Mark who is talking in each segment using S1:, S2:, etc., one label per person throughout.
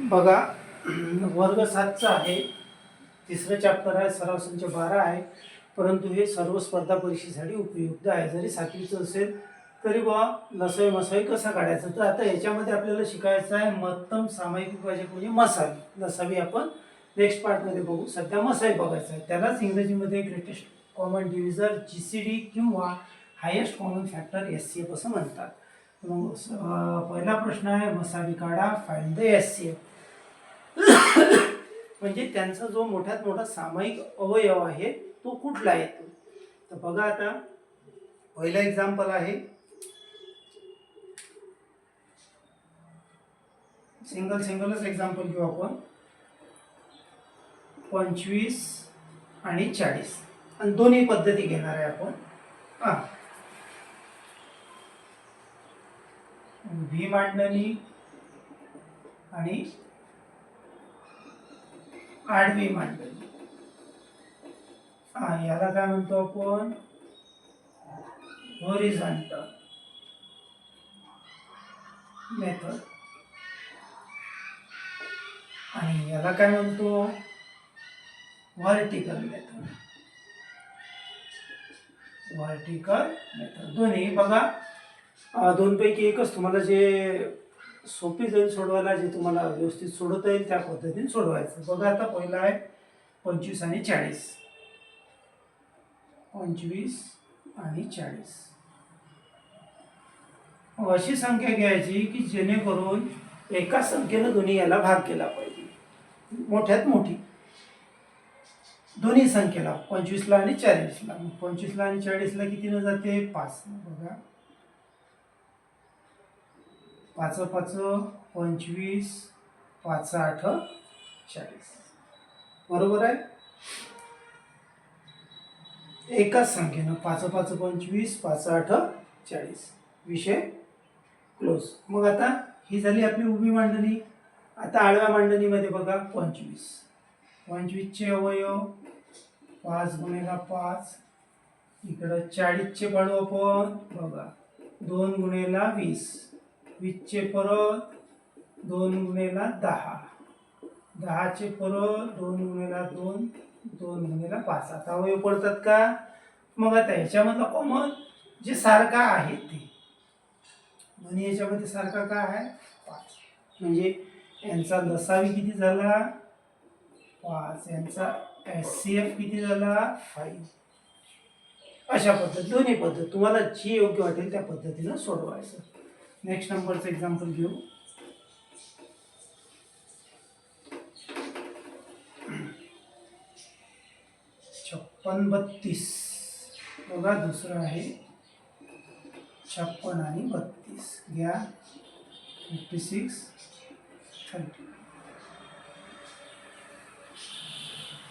S1: बघा वर्ग सातचा आहे. तिसरं चॅप्टर आहे सराव संच बारा आहे. परंतु हे सर्व स्पर्धा परीक्षेसाठी उपयुक्त आहे. जरी सातवीचं असेल तरी बा लसई मसाई कसा काढायचं? तर आता याच्यामध्ये आपल्याला शिकायचं आहे महत्तम सामायिक विभाजक म्हणजे मसावी लसावी आपण नेक्स्ट पार्टमध्ये बघू. सध्या मसाई बघायचं आहे. त्यालाच इंग्रजीमध्ये greatest common divisor G C D किंवा highest common factor S C F असं म्हणतात. मग पहिला प्रश्न आहे मसावी काढा find the S C F म्हणजे त्यांचा जो मोठ्यात मोठा सामायिक अवयव आहे तो कुठला येतो तर बघा आता पहिलं एक्झाम्पल आहे. सिंगल सिंगलच एक्झाम्पल घेऊ आपण. पंचवीस आणि चाळीस. आणि दोन्ही पद्धती घेणार आहे आपण. हां. व्ही मांडणी आणि आडवी मांडणी हा याला काय म्हणतो आपण? होरिझॉन्टल मेथड आणि याला काय म्हणतो? व्हर्टिकल मेथड व्हर्टिकल मेथड दोन्ही बघा. दोनपैकी एकच तुम्हाला जे सोपी जाईल सोडवायला जे तुम्हाला व्यवस्थित सोडवता येईल त्या पद्धतीने सोडवायचं. बघा आता पहिला आहे पंचवीस आणि चाळीस. पंचवीस आणि चाळीस. अशी संख्या घ्यायची की जेणेकरून एका संख्येनं दोन्ही याला भाग केला पाहिजे. मोठ्यात मोठी. दोन्ही संख्येला पंचवीसला आणि चाळीसला. पंचवीसला आणि चाळीसला कितीनं जाते? पाच. बघा. पाच पाच पंचवीस पाच आठ चाळीस. बरोबर आहे? एकाच संख्येनं पाच पाच पंचवीस पाच आठ चाळीस. विषय क्लोज मग आता ही झाली आपली उभी मांडणी. आता आडव्या मांडणीमध्ये बघा पंचवीस. पंचवीसचे अवयव पाच गुणेला पाच. इकडं चाळीसचे पाडू आपण बघा दोन गुणेला वीस. वीसचे परत दोन गुणेला दहा. दहाचे परत दोन गुणेला दोन दोन गुणेला पाच. आता अवयव पडतात का? मग आता ह्याच्यामधला कॉमन जे सारखा आहे ते. दोन्ही याच्यामध्ये सारखा काय आहे? पाच. म्हणजे यांचा लसावी किती झाला? पाच. यांचा एस सी एफ किती झाला? फाईव्ह अशा पद्धत दोन्ही पद्धत. तुम्हाला जी योग्य वाटेल त्या पद्धतीनं सोडवायचं. नेक्स्ट नंबरचं एक्झाम्पल घेऊ छप्पन बत्तीस. बघा दुसरं आहे. छप्पन आणि बत्तीस. घ्या. फिफ्टी सिक्स थर्टी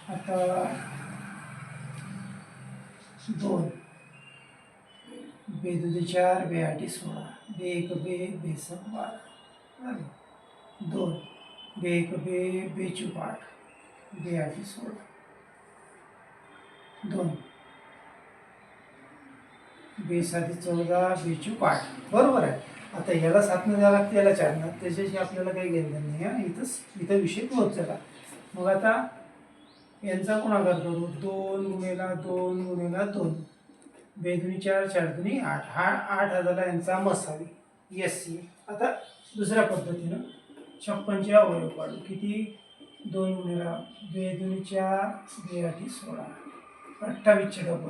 S1: आता दोन. बेदुदे चार बे आठी सोळा. बेक बे बे सक झाले दोन. बेक बे बेचू पाठ बे आधी सोळा दोन. बेसाठी चौदा बेचू पाठ बरोबर आहे. आता याला सातनं द्यावं लागते याला चारनं. त्याच्याशी आपल्याला काही घेणं नाही हा. इथंच इथं विषय पोहोचला मग आता यांचा गुणाकार करू दोन गुणेला दोन गुणेला दोन. बेदुनी चार चार दुनी आठ. हा आठ हजारला यांचा मसावी. एस सी आता दुसऱ्या पद्धतीनं छप्पनचे अवयव पाडू. किती? दोन गुणेला बेदुनी चार बे आठी सोळा. अठ्ठावीसचे डबल.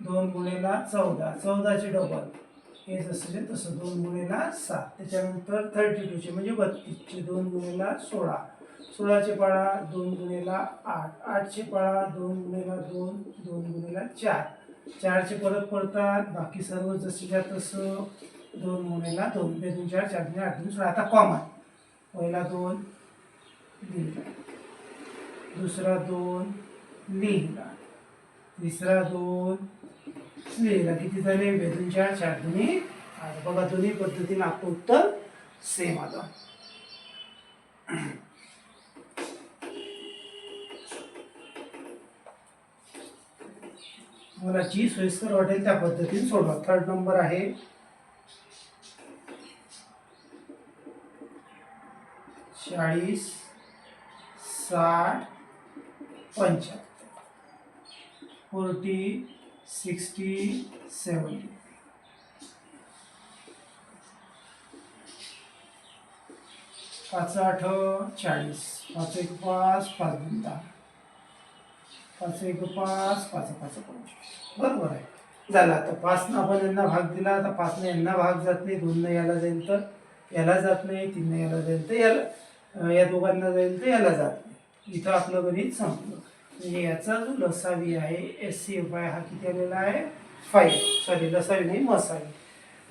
S1: दोन गुणेला चौदा. चौदाचे डबल. हे जसं तसं दोन गुणेला सात. त्याच्यानंतर थर्टी टूचे म्हणजे बत्तीसचे. दोन गुणेला सोळा. सोळाचे पाळा दोन गुणेला आठ. आठचे पाळा दोन गुणेला दोन दोन गुणेला चार. चारचे परत पडतात बाकी सर्व जसेच्या तसं दोन गुणेला दोन बे दोन चार चार दोन आठ दोन आता कॉमन पहिला दोन लिहिला दुसरा दोन लिहिला तिसरा दोन लिहिला किती झाले? बेदून चार चार दोन्ही बघा दोन्ही पद्धतीने आपलं उत्तर सेम आलं. मला जी सोयीस्कर वाटेल त्या पद्धतीने सोडवा. थर्ड नंबर आहे. चाळीस साठ पंच्याहत्तर. फोर्टी सिक्स्टी सेवन्टी पाच आठ चाळीस. पाच एक पाच पाच दोन दहा. पाच एक पाच पाच पाच पंचवीस. बरोबर आहे. झालं आता पाचनं आपण यांना भाग दिला आता पाचनं यांना भाग जात नाही दोननं याला जाईल तर याला जात नाही तीननं याला जाईल तर याला या दोघांना जाईल तर याला जात नाही. इथं आपलं गणित संपलं. म्हणजे याचा जो लसावी आहे एस सी एफ आय हा किती आलेला आहे? फाईव्ह सॉरी लसावी नाही मसावी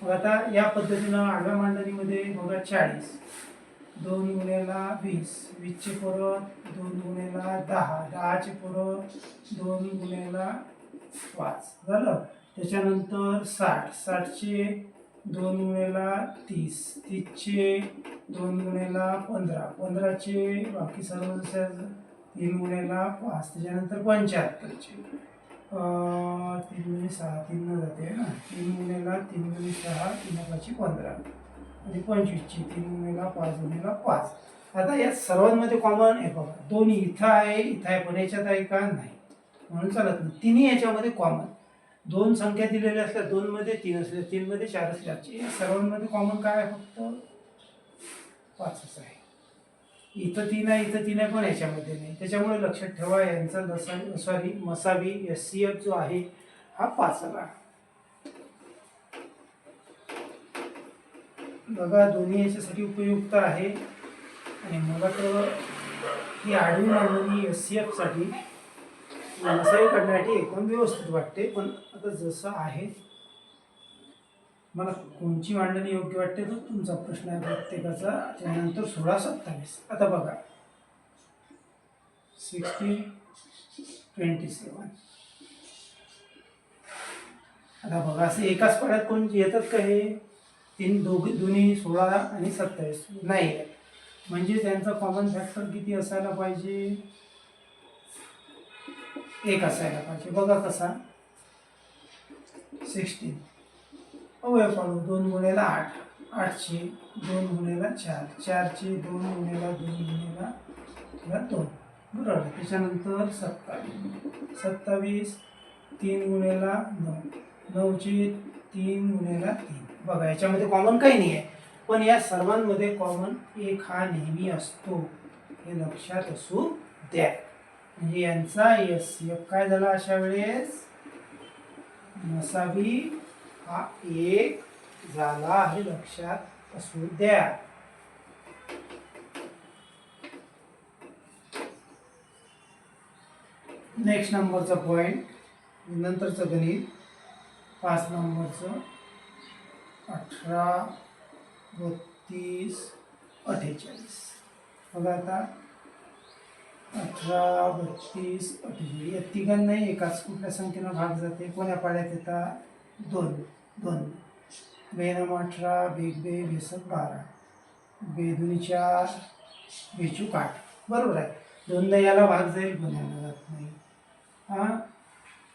S1: मग आता या पद्धतीनं आडव्या मांडणीमध्ये बघा चाळीस. दोन गुन्ह्याला वीस वीसचे परत दोन गुन्ह्याला दहा दहाचे परत दोन गुन्ह्याला पाच. झालं? त्याच्यानंतर साठ. साठचे दोन गुन्ह्याला तीस. तीसचे दोन गुन्ह्याला पंधरा. पंधराचे बाकी सर्व जसं तीन गुन्ह्याला पाच. त्याच्यानंतर पंच्याहत्तरचे. तीन गुणे सहा तीन जाते ना? तीन गुन्ह्याला तीन गुणे सहा तीन पाचशे पंधरा. म्हणजे पंचवीसची तीन गुन्हेला पाच गुन्हेला पाच. आता या सर्वांमध्ये कॉमन आहे बघा. दोन्ही इथं आहे इथं आहे पण याच्यात आहे का? नाही. म्हणून चालत नाही. तिन्ही याच्यामध्ये कॉमन दोन संख्या दिलेल्या असल्या दोनमध्ये तीन असल्या तीनमध्ये चार असल्याचे या सर्वांमध्ये कॉमन काय आहे फक्त? पाचच आहे. इथं तीन आहे इथं तीन आहे पण याच्यामध्ये नाही. त्याच्यामुळे लक्षात ठेवा यांचा दसा सॉरी मसावी एस सी एफ जो आहे हा पाच आला बघा दोन्ही याच्यासाठी उपयुक्त आहे. आणि मला तर ही आडवी मांडणी एस सी एफसाठी व्यवसाय करण्यासाठी एकदम व्यवस्थित वाटते पण आता जसं आहे मला कोणची मांडणी योग्य वाटते तो तुमचा प्रश्न आहे प्रत्येकाचा. त्यानंतर सोळा सत्तावीस. आता बघा. सिक्स्टी ट्वेंटी सेवन आता बघा असे एकाच पाड्यात कोण येतात का हे? तीन दोघी दोन्ही सोळा आणि सत्तावीस. नाही. म्हणजे त्यांचा कॉमन फॅक्टर किती असायला पाहिजे? एक असायला पाहिजे. बघा कसा. सिक्स्टीन अवयव पाडू. दोन गुण्याला आठ. आठशे दोन गुण्याला चार. चारशे दोन गुन्ह्याला दोन गुण्याला किंवा दोन. बरोबर. त्याच्यानंतर सत्तावीस. सत्तावीस तीन गुण्याला नऊ. नऊचे तीन गुण्याला तीन. बघा याच्यामध्ये कॉमन काही नाही आहे. पण या सर्वांमध्ये कॉमन एक हा नेहमी असतो. हे लक्षात असू द्या. म्हणजे यांचा एस एफ काय झाला अशा वेळेस? नसावी हा एक झाला हे लक्षात असू द्या. नेक्स्ट नंबरचा पॉईंट नंतरचं गणित. पाच नंबरचं अठरा बत्तीस अठ्ठेचाळीस बघा आता. अठरा बत्तीस अठ्ठेचाळीस या तिघांनाही एकाच कुठल्या संख्येनं भाग जाते? कोण्या पाड्यात येतात दोन. दोन. बेनम अठरा बेग बे बेसक बारा. बेदुनी चार बेचूक आठ. बरोबर आहे. दोननं याला भाग जाईल पण याला जात नाही. हां?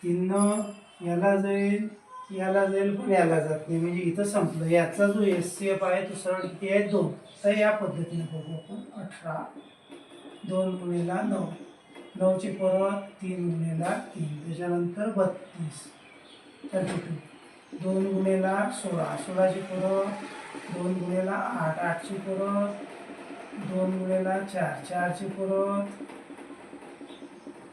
S1: तीननं याला जाईल याला जाईल पण याला जात नाही. म्हणजे इथं संपलं. याचा जो एस सी एफ आहे तो सरळ किती आहे? दोन. तर या पद्धतीने बघू आपण. अठरा. दोन गुणेला नऊ. नऊची परत तीन गुणेला तीन. त्याच्यानंतर बत्तीस. थर्टी टू दोन गुणेला सोळा. सोळाची परवा दोन गुणेला आठ. आठची परत दोन गुणेला चार. चारची परत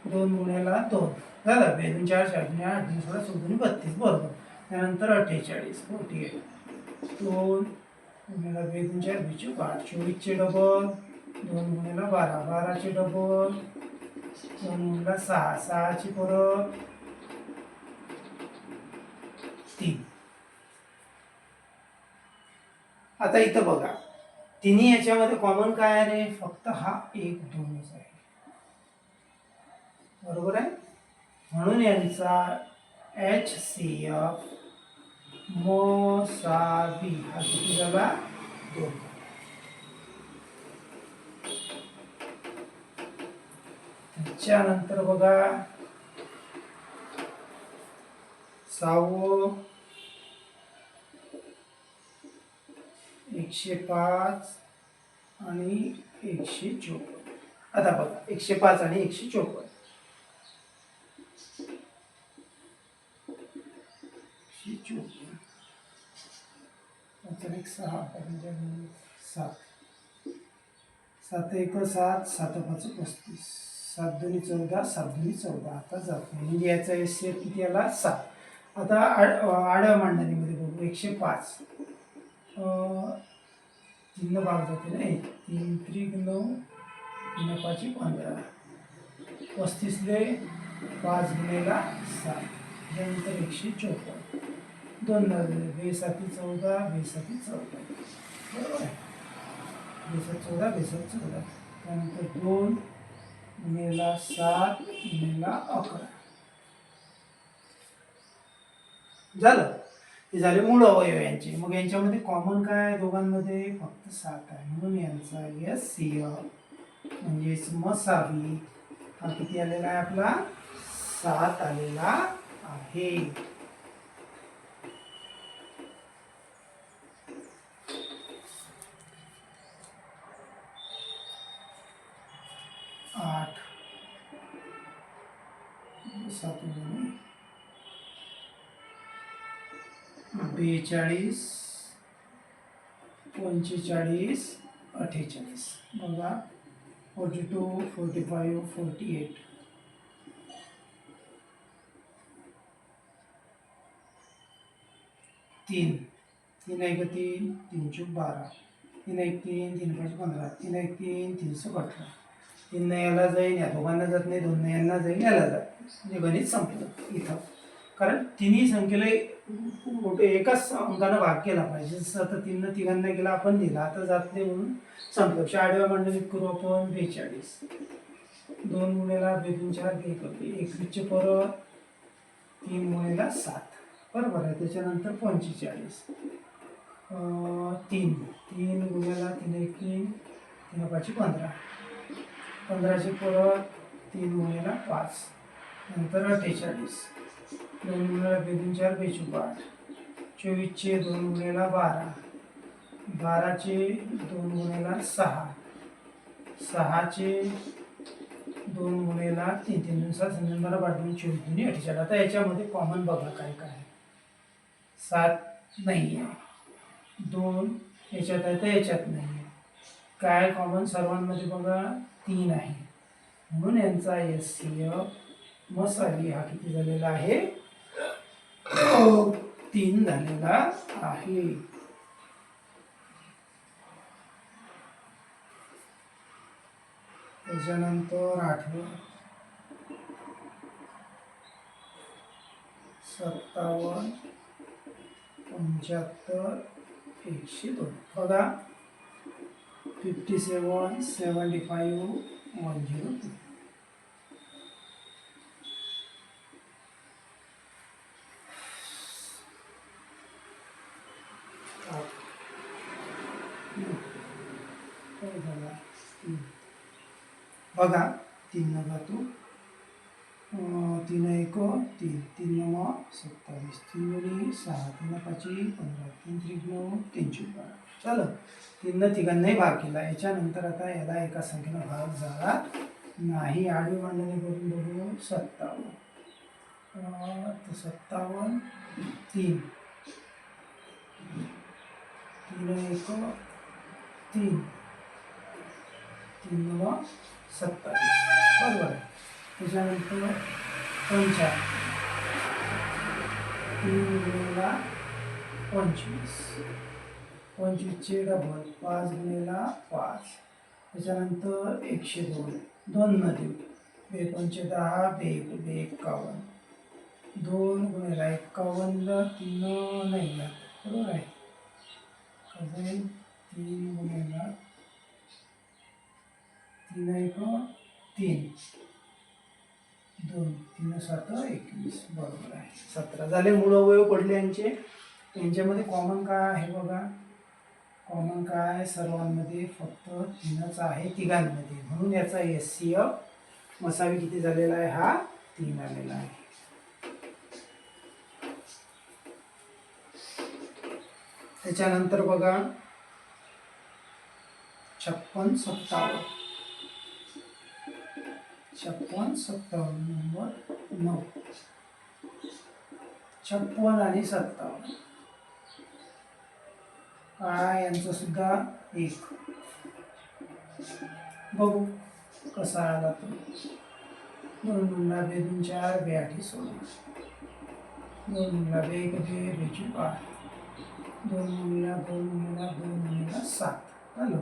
S1: दोन गुणेला दोन. झालं. बेदून चार चार दुने आठ दुने सोळा चौदुने बत्तीस बरोबर त्यानंतर अठ्ठेचाळीस फोर्टी एट. दोन गुन्हेला बेदून चार बेचू आठ चोवीसचे डबल दोन गुन्हेला बारा बाराचे डबल दोन गुन्हेला सहा सहाचे परत. तीन. आता इथं बघा. तिन्ही याच्यामध्ये कॉमन काय आहे रे? फक्त हा एक दोनच आहे. बरोबर आहे? म्हणून यांचा एच सी एफ मोसावी हा किती झाला दोन. त्याच्यानंतर बघा. सावो. एकशे पाच आणि एकशे चोपन्न. आता बघा एकशे पाच आणि एकशे चोपन्न. एकशे चोपन्न एक सहा पंचावन्न, सात सात एक सात सात पाच पस्तीस सात दोन्ही चौदा सात दोन्ही चौदा आता जात नाही म्हणजे याचा एस सी किती आला सात आता आड आडव्या मांडणीमध्ये बघू एकशे पाच तीन भाग जाते ना एक तीन त्रिक नऊ तीन पाच पंधरा पस्तीसले पाच गुन्हेला सात त्यानंतर एकशे चौपन्न दोन झाले बेसाती चौदा बेसाती चौदा. बरोबर? आहे बेसात चौदा बेसात चौदा. त्यानंतर दोन गुन्हेला सात गुन्हेला अकरा. झालं? हे झाले मूळ अवयव यांचे. मग यांच्यामध्ये कॉमन काय आहे दोघांमध्ये? फक्त सात आहे. म्हणून यांचा एस सी म्हणजेच मसावी. हा किती आलेला आहे आपला? सात आलेला आहे आठ सात दोन्ही बेचाळीस पंचेचाळीस अठ्ठेचाळीस. बघा forty two forty five forty eight तीन. तीन एक तीन तीनशे बारा. तीन एक तीन तीन पाच पंधरा. तीन एक तीन तीनशे अठरा. तीन नयाला जाईन या दोघांना जात नाही दोन नयांना जाईन याला जात म्हणजे गणित संपलं. इथं. कारण तिन्ही संख्येला मोठे एकाच अंकानं भाग केला पाहिजे. जसं आता तीननं तिघांना गेला आपण दिला आता जात नाही म्हणून संपलं. आडव्या मंडळीत करू आपण बेचाळीस. दोन मुलेला बेदून चार बे एकवीसचे परत तीन मुलेला सात. बरोबर आहे त्याच्यानंतर पंचेचाळीस. तीन. तीन गुन्ह्याला तीन एक तीन. तीन पाचशे पंधरा. पंधराशे परत तीन गुन्ह्याला पाच. नंतर अठ्ठेचाळीस. दोन गुन्ह्याला बेदून चार बेचू आठ चोवीसचे दोन गुणेला बारा. बाराचे दोन गुणेला सहा. सहाचे दोन गुणेला तीन. तीन दिवसात समजून बारा पाठवून चोवीस. दोन्ही अठ्ठेचाळ आता याच्यामध्ये कॉमन बघा काय काय सात नाही आहे. दोन याच्यात आहे तर याच्यात नाही आहे. काय कॉमन सर्वांमध्ये बघा? तीन आहे. म्हणून यांचा एस सी एफ मसाली हा किती झालेला आहे? तो तीन झालेला आहे. त्याच्यानंतर आठवं. सत्तावन्न पंच्याहत्तर एकशे दोन. बघा. Fifty seven seventy five one zero two बघा तीन नगा तू. तीन एक तीन. तीन नऊ सत्तावीस. तीन दोन्ही सहा. तीन पाचवी पंधरा. तीन त्रिकोण तीनशे बारा चलो. तीननं तिघांनाही भाग केला. याच्यानंतर आता याला एका संख्येनं भाग झाला. नाही आडवी मांडणी करून बघू. सत्तावन्न. तर सत्तावन्न तीन. तीन एक तीन. तीन नऊ सत्तावीस. बरोबर आहे. त्याच्यानंतर पंचा तीन गुणेला पंचवीस. पंचवीसचे डबल पाच गुणेला पाच. त्याच्यानंतर एकशे दोन. दोन न देऊ. बे पंचे दहा बे एक बे एक्कावन्न दोन गुणेला एक्कावन्न तीन नाही बरोबर आहे. आहे तीन गुणेला तीन एक तीन. दोन तीन सात एकवीस. बरोबर आहे. सतरा झाले. मूळ अवयव पडले यांचे. यांच्यामध्ये कॉमन काय आहे बघा? कॉमन काय? सर्वांमध्ये फक्त तीनच आहे. तिघांमध्ये. म्हणून याचा एस सी एफ मसावी किती झालेला आहे? हा तीन आलेला आहे. त्याच्यानंतर बघा. छप्पन सत्तावन्न. छप्पन सत्तावन्न नंबर नऊ. छप्पन आणि सत्तावन्न. काळा यांचं सुद्धा एक. बघू कसा आला तो. दोन मुंडा बे दोन चार बे आठी सोळा दोन मुंडा बे एक बे बेची आठ दोन मुलीला दोन मुलीला दोन मुलीला सात. आलं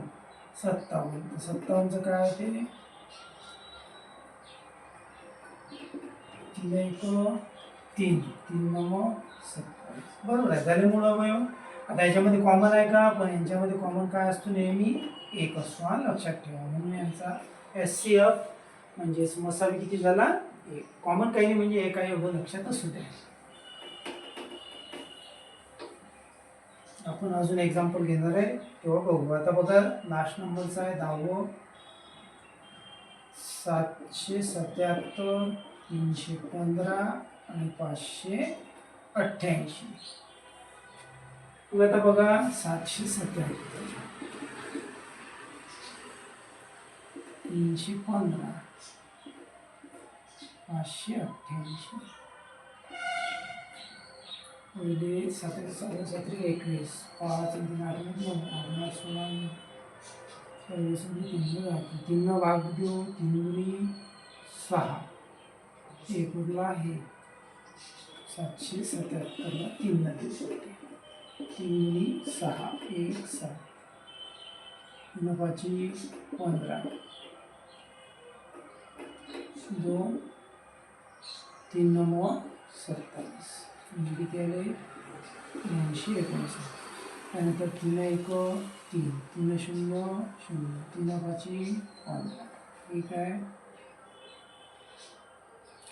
S1: सत्तावन्न. सत्तावन्नचं काय होते तीन एक तीन तीन नऊ सत्तावीस बरोबर आहे झाले मूळ अवयव आता याच्यामध्ये कॉमन आहे का पण यांच्यामध्ये कॉमन काय असतो नेहमी एक असतो हा लक्षात. ठेवा म्हणून यांचा एस सी एफ म्हणजेच मसावी किती झाला एक कॉमन काही नाही म्हणजे एक आहे हो म्हणजे एवढं लक्षात असू द्या आपण अजून एक्झाम्पल घेणार आहे. तेव्हा बघू. आता बघा लास्ट नंबरचा आहे दहावं हो. सातशे सत्याहत्तर तीनशे पंधरा आणि पाचशे अठ्ठ्याऐंशी. मग आता बघा सातशे सत्याहत्तर. तीनशे पंधरा. पाचशे अठ्ठ्याऐंशी. पहिले सतरा सतरा सतरा एकवीस. पाच आणि तीन आठ नऊ आठ सोळा चोवीस म्हणजे तीन तीन भाग देऊ तीन सहा. एक आहे. सातशे सत्याहत्तरला तीन देऊ शकते तीन सहा एक सहा. नवाची पंधरा. दोन तीन नव सत्तावीस. म्हणजे किती आले? ऐंशी एकोणीस त्यानंतर तीन एक तीन. तीन शून्य शून्य. तीन पाचशे पंधरा. ठीक आहे?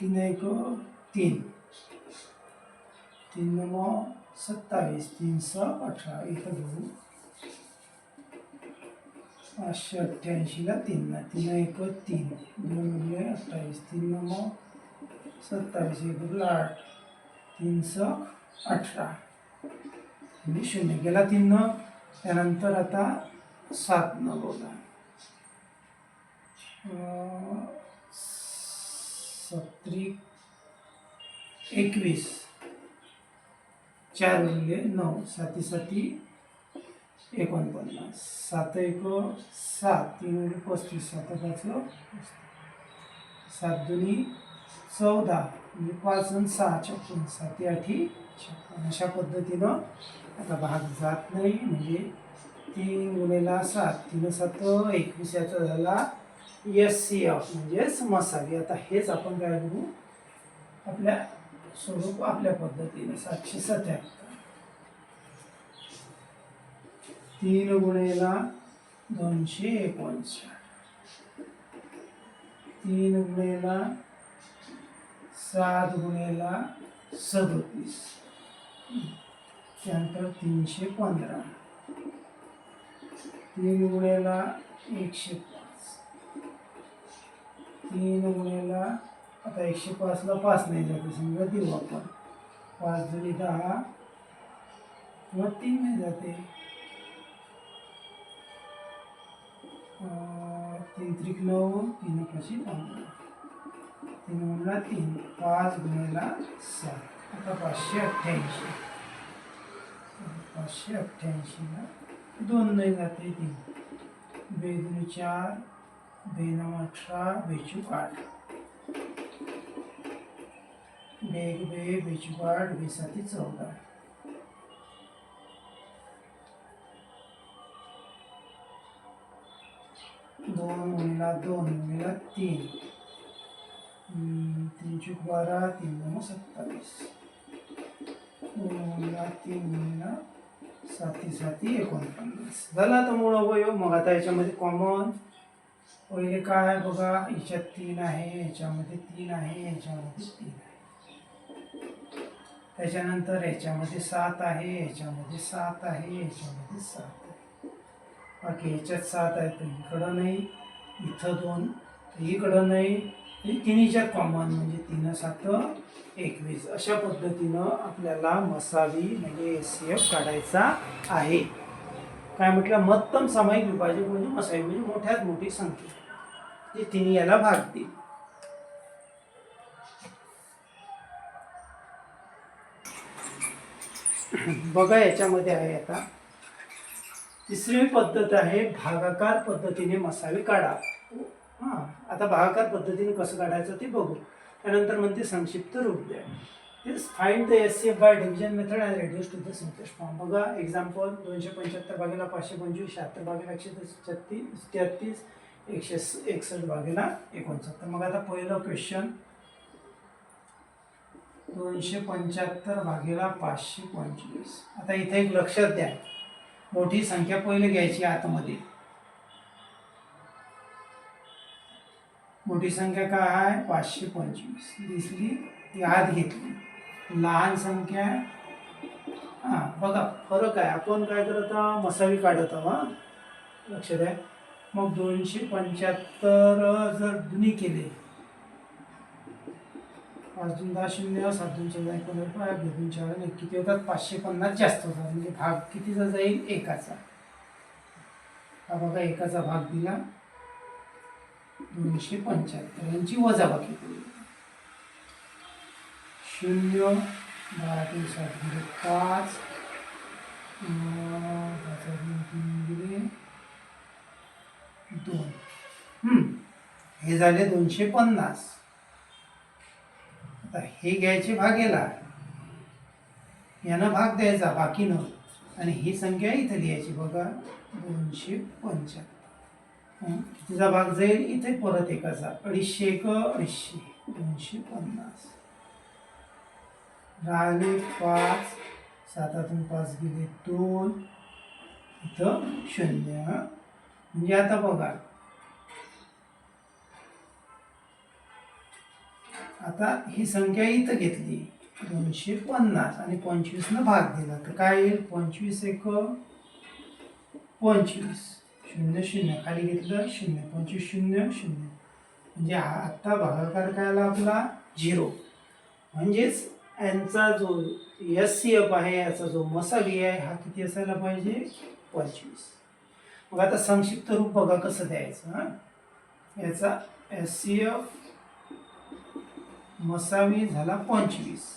S1: तीन एक हो, तीन. तीन नऊ सत्तावीस. तीन सहा अठरा. इथं घेऊ पाचशे अठ्ठ्याऐंशीला तीन ना. तीन एक हो, तीन. दोन म्हणजे अठ्ठावीस. तीन नऊ सत्तावीस. एक उरला आठ. तीन सहा अठरा. म्हणजे शून्य. गेला तीन न त्यानंतर आता सात न बोला सत्री एकवीस. चार म्हणजे नऊ. साती साती एकोणपन्नास. सात एक सात. तीन म्हणजे पस्तीस. सात पाच सात दोन्ही चौदा. म्हणजे पाच आणि सहा छप्पन. साती आठी छप्पन. अशा पद्धतीनं आता भाग जात नाही. म्हणजे तीन गुणेला सात. तीन सात एकवीस याचा झाला एस सी एफ म्हणजेच मसावी आता हेच आपण काय करू आपल्या स्वरूप आपल्या पद्धतीने सातशे सत्याहत्तर. तीन गुणेला दोनशे एकोणसाठ. तीन गुणेला सात गुणेला सदोतीस. त्यानंतर तीनशे पंधरा. तीन गुणेला एकशे तीन गुणेला आता एकशे पाचला पाच नाही जाते समजा देऊ आपण पाच जुनी दहा. किंवा तीन नाही जाते. तीन त्रिक नऊ तीन पाचशे नऊ तीन गुणला तीन पाच गुणेला सात. आता पाचशे अठ्ठ्याऐंशी. पाचशे अठ्ठ्याऐंशीला दोन नाही जाते तीन. बेदुनी चार बेनऊ अठरा बेचूक आठ बेग बे बेचूक आठ बेसाती चौदा. दोन गुणिला दोन गुणिला तीन. तीन चूक बारा तीन नऊ सत्तावीस. दोन गुणिला तीन गुणिला साती साती एकोणपन्नास. झाला आता मूळ अवयव हो. मग आता याच्यामध्ये कॉमन पहिले काय आहे बघा याच्यात तीन आहे याच्यामध्ये तीन आहे याच्यामध्ये तीन आहे. त्याच्यानंतर याच्यामध्ये सात आहे याच्यामध्ये सात आहे याच्यामध्ये सात आहे. बाकी याच्यात सात आहे तर इकडं नाही इथं दोन इकडं नाही हे तिन्हीच्यात कॉमन म्हणजे तीन सात एकवीस. अशा पद्धतीनं आपल्याला मसावी म्हणजे एस सी एफ काढायचा आहे. काय म्हटलं? महत्तम सामायिक विभाजक म्हणजे मसाई म्हणजे मोठ्यात मोठी संख्या. जी तिने याला भाग दिली. बघा याच्यामध्ये आहे आता. तिसरी पद्धत आहे भागाकार पद्धतीने मसाले काढा. हां आता भागाकार पद्धतीने कसं काढायचं ते बघू. त्यानंतर म्हणते संक्षिप्त रूप द्या. तेच find the S by F by division method to the to the form बघा एक्झाम्पल दोनशे पंच्याहत्तर भागेला पाचशे पंचवीस शहात्तर भागेला एकशे छत्तीस तेहत्तीस एकशे स- एकसष्ट भागेला एकोणसत्तर. मग आता पहिलं क्वेश्चन दोनशे पंच्याहत्तर भागेला पाचशे पंचवीस. आता इथे एक लक्षात द्या. मोठी संख्या पहिले घ्यायची आतमध्ये. मोठी संख्या काय आहे? पाचशे पंचवीस. दिसली ती आत घेतली. लहान संख्या हां बघा फरक आहे. आपण काय करत आहोत? मसावी काढत आहोत लक्ष लक्षात आहे मग दोनशे पंच्याहत्तर जर दुनी केले पाच दोन दहा शून्य सात दोन चौदा एकोणीस दोन चार एक किती होतात? पाचशे पन्नास जास्त होतात. म्हणजे भाग कितीचा जाईल? एकाचा. हा बघा एकाचा भाग दिला. दोनशे पंच्याहत्तर. यांची वजाबाकी केली शून्य दहा तीन सात गेले पाच पाच दोन. तीन गेले दोन हे झाले दोनशे पन्नास. आता हे घ्यायचे भागेला. यानं भाग द्यायचा बाकीनं आणि ही संख्या इथे लिहायची बघा दोनशे पंच्याहत्तर. हं, तिचा भाग जाईल? इथे परत एकाचा. अडीचशे एक अडीचशे दोनशे पन्नास. राहिले पाच. सातातून पाच गेले दोन. इथं शून्य. म्हणजे आता बघा. आता ही संख्या इथं घेतली. दोनशे पन्नास आणि पंचवीसनं भाग दिला. तर काय येईल? पंचवीस एक. पंचवीस. शून्य शून्य. खाली घेतलं शून्य. पंचवीस शून्य शून्य. म्हणजे आत्ता भागाकार काय आला आपला? झिरो. म्हणजेच यांचा जो एस सी एफ आहे याचा जो मसाली आहे हा किती असायला पाहिजे? पंचवीस. मग आता संक्षिप्त रूप बघा कसं द्यायचं हां? याचा एस सी एफ मसावी झाला पंचवीस.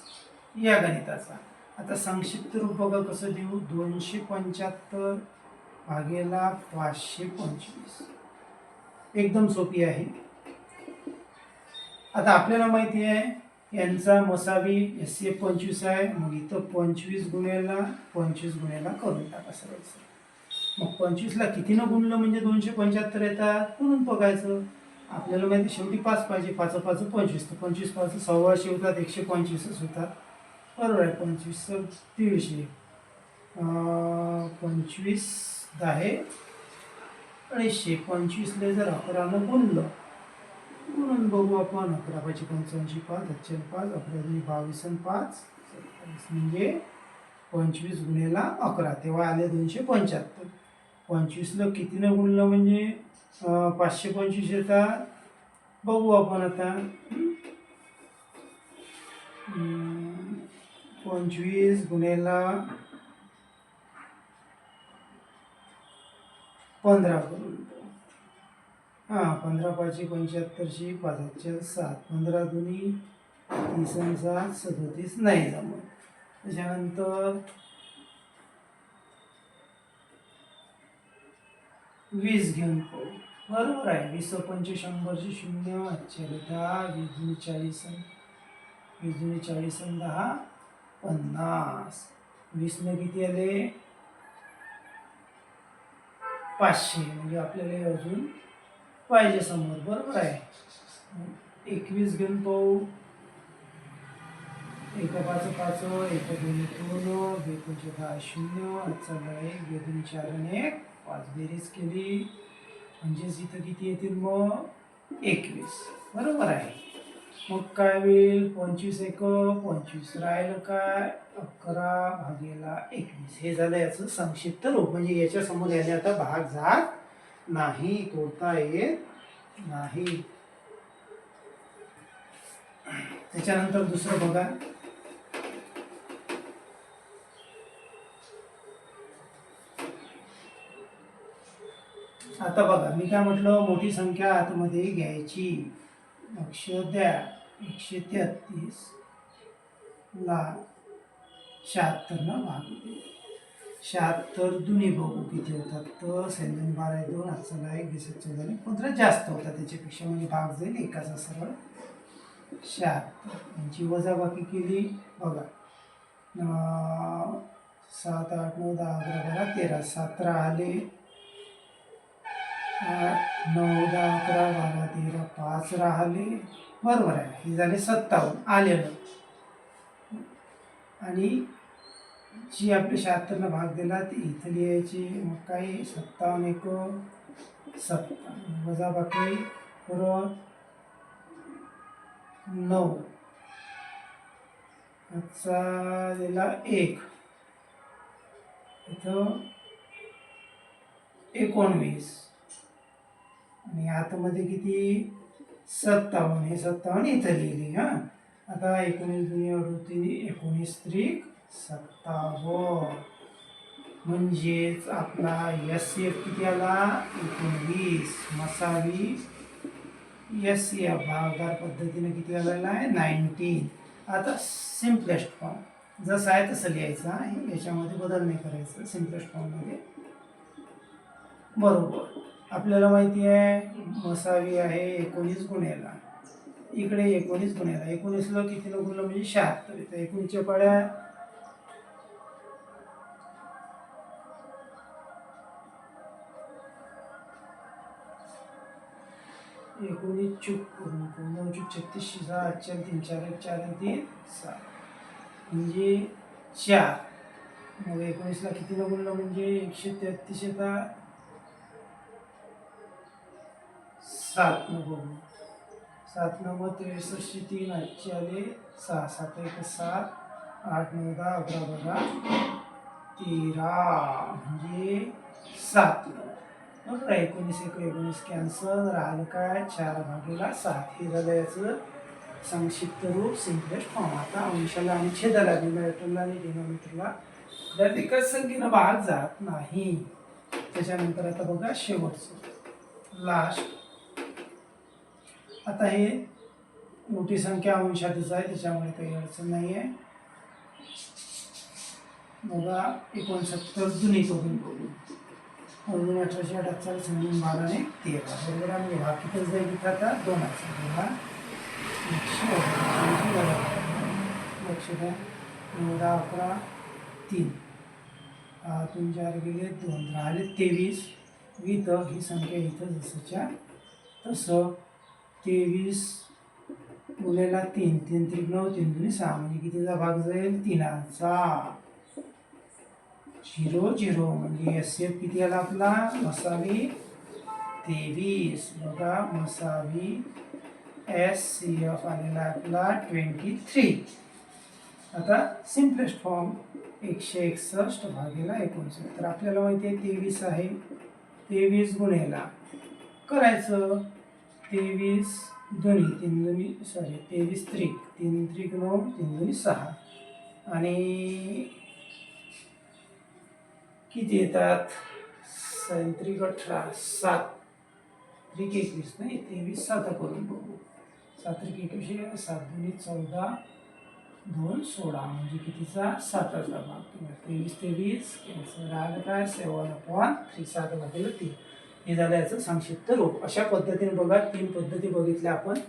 S1: या गणिताचा. आता संक्षिप्त रूप बघा कसं देऊ दोनशे पंच्याहत्तर भागेला पाचशे पंचवीस. एकदम सोपी आहे. आता आपल्याला माहिती आहे यांचा मसावी एस एफ पंचवीस आहे मग इथं पंचवीस गुन्ह्याला पंचवीस गुन्ह्याला करून टाका सरळ मग पंचवीसला कितीनं गुणलं म्हणजे दोनशे पंच्याहत्तर येतात म्हणून बघायचं. आपल्याला माहिती शेवटी पाच पाहिजे पाच पाच पंचवीस तर पंचवीस पाच सव्वाशे होतात एकशे पंचवीसच होतात. बरोबर आहे पंचवीस दीडशे. पंचवीस दहा अडीचशे. पंचवीसले जर अकरानं गुणलं म्हणून बघू आपण अकरा पाचशे पंच्याऐंशी पाच अच्छे पाच अकरा दोन्ही बावीस आणि पाच सत्तावीस म्हणजे पंचवीस गुणेला अकरा तेव्हा आले दोनशे पंच्याहत्तर पंचवीसला कितीनं गुणलं म्हणजे पाचशे पंचवीस येतात बघू आपण आता पंचवीस गुन्हेला पंधरा करून हां पंधरा पाचशे पंच्याहत्तरशी पाच हजार सात. पंधरा दोन्ही तीस आणि सात सदोतीस नाही जमत. त्याच्यानंतर वीस घेऊन पाहू. बरोबर आहे. वीस पंचवीस शंभरचे शून्य आजचे दहा वीस जुनी चाळीस वीस जुनी चाळीस आणि दहा पन्नास. वीसनं किती आले? पाचशे. म्हणजे आपल्याला अजून पाहिजे समोर बरोबर आहे. एकवीस घेऊन पाहू. एक पाच पाच एक दोन दोन बेकोचे दहा शून्य आजचा एक बे दोन चार आणि एक पाच बेरीज केली. म्हणजेच इथं किती येतील मग? एकवीस. बरोबर आहे. मग काय होईल? पंचवीस एक पंचवीस राहिलं काय? अकरा भागेला एकवीस. हे झालं याचं संक्षिप्त रूप. म्हणजे याच्यासमोर याने आता भाग जात नाही तोडता येत नाही. त्याच्यानंतर दुसरं बघा. आता बघा मी काय म्हटलं? मोठी संख्या आतमध्ये घ्यायची. लक्ष द्या. एकशे तेहतीस ला शहात्तरनं भाग दे. शहात्तर दुनी बघू किती होतात. तर सैन्य बारा दोन आजचा एक वीस चौदा आणि पंधरा जास्त होतात त्याच्यापेक्षा म्हणजे भाग जाईल एकाचा सरळ. शहात्तर यांची वजाबाकी केली. बघा. सात आठ नऊ दहा अकरा बारा तेरा सतरा आले. नऊ दहा अकरा बारा तेरा पाच राहिले. बरोबर आहे. हे झाले सत्तावन्न. आलेलं. आणि जी आपल्या शहात्तरनं भाग दिला ती इथं लिहायची. मग काही सत्तावन्न एक सत्तावन्न वजाबाकी परत नऊ. आजचा दिला एक. इथं एकोणवीस. आणि आतमध्ये किती? सत्तावन्न. हे सत्तावन्न इथं लिहिली हां. आता एकोणीस दुनिया होती एकोणीस त्रिक सत्तावन्न हो. म्हणजेच आपला एस एफ किती आला? एकोणवीस. मसावी एस एफ भागदार पद्धतीने किती आलेला आहे? नाईन्टीन. आता सिम्पलेस्ट फॉर्म जसं आहे तसं लिहायचं आहे याच्यामध्ये बदल नाही करायचं. सिम्पलेस्ट फॉर्ममध्ये बरोबर. आपल्याला माहिती आहे मसावी आहे एकोणीस गुन्ह्याला इकडे एकोणीस गुन्ह्याला एकोणीसला किती गुणलं म्हणजे शहात्तर. इथं एकोणीसच्या पाड्या एकोणीस चूक नऊ चूक छत्तीस सहा चार तीन चार एक चार तीन सात म्हणजे चार. मग एकोणीसला किती न गुणलं म्हणजे एकशे तेहतीस येतात सात न बघू सात नव्वद त्रेसष्टशे तीन आठशे आले सहा. सात एक सात. आठ नऊ दहा अकरा बारा तेरा. म्हणजे सात. बरोबर एकोणीस एक एकोणीस कॅन्सर राहिलं काय? चार भागेला सात. हे झालं याचं संक्षिप्त रूप सिम्प्लेस्ट फॉर्म आता अंशाला आणि छेदाला न्युमरेटरला आणि डिनोमिनेटरला त्यात एकाच संख्येनं भाग जात नाही. त्याच्यानंतर आता बघा शेवटचं. लास्ट आता हे मोठी संख्या अंशातच आहे. त्याच्यामुळे काही अडचण नाही आहे बघा एकोणसत्तर जुनी करून बघू. अजून अठराशे अठ्ठेचाळीस म्हणून बाराने तेरा. बरोबर आणि बाकीतच जाईल इथं आता दोन बघा एकशे अठ्ठेचाळीस बरोबर. लक्ष द्या नऊ अकरा तीन. आतून चार गेले दोन. राहिले तेवीस. इथं ही संख्या इथं जसंच्या तसं. तेवीस गुन्ह्याला तीन. तीन त्रिक नऊ तीन दोन्ही सहा. म्हणजे कितीचा भाग जाईल? तीनाचा. झिरो झिरो म्हणजे एस एफ किती आला आपला? मसावी तेवीस बघा मसावी एस सी एफ आलेला आपला ट्वेंटी थ्री आता सिम्पलेस्ट फॉर्म एकशे एकसष्ट भागेला एकोणसत्तर आपल्याला माहिती आहे तेवीस आहे. तेवीस गुन्हेला करायचं? तेवीस दोन्ही तीन दोन्ही सॉरी तेवीस त्रिक. तीन त्रिक नऊ तीन दोन्ही सहा. आणि किती येतात? सैत्रिक अठरा सात. त्रिक एकवीस नाही तेवीस सात. करून बघू. सात त्रिक एकवीस सात दोन्ही चौदा दोन सोळा. म्हणजे कितीचा? साताचा भाग. किंवा तेवीस तेवीस. कॅन्सर आलं काय? Seven upon three. सात भागेला तीन. हे झालं याचं संक्षिप्त रूप. अशा पद्धतीने बघा. तीन पद्धती बघितल्या आपण.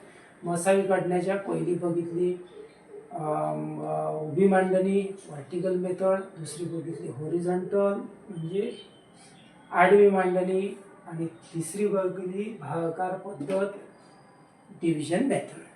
S1: मसावी काढण्याच्या पहिली बघितली. उभी मांडणी व्हर्टिकल मेथड दुसरी बघितली होरिझॉन्टल म्हणजे आडवी मांडणी आणि तिसरी बघितली भागाकार पद्धत डिव्हिजन मेथड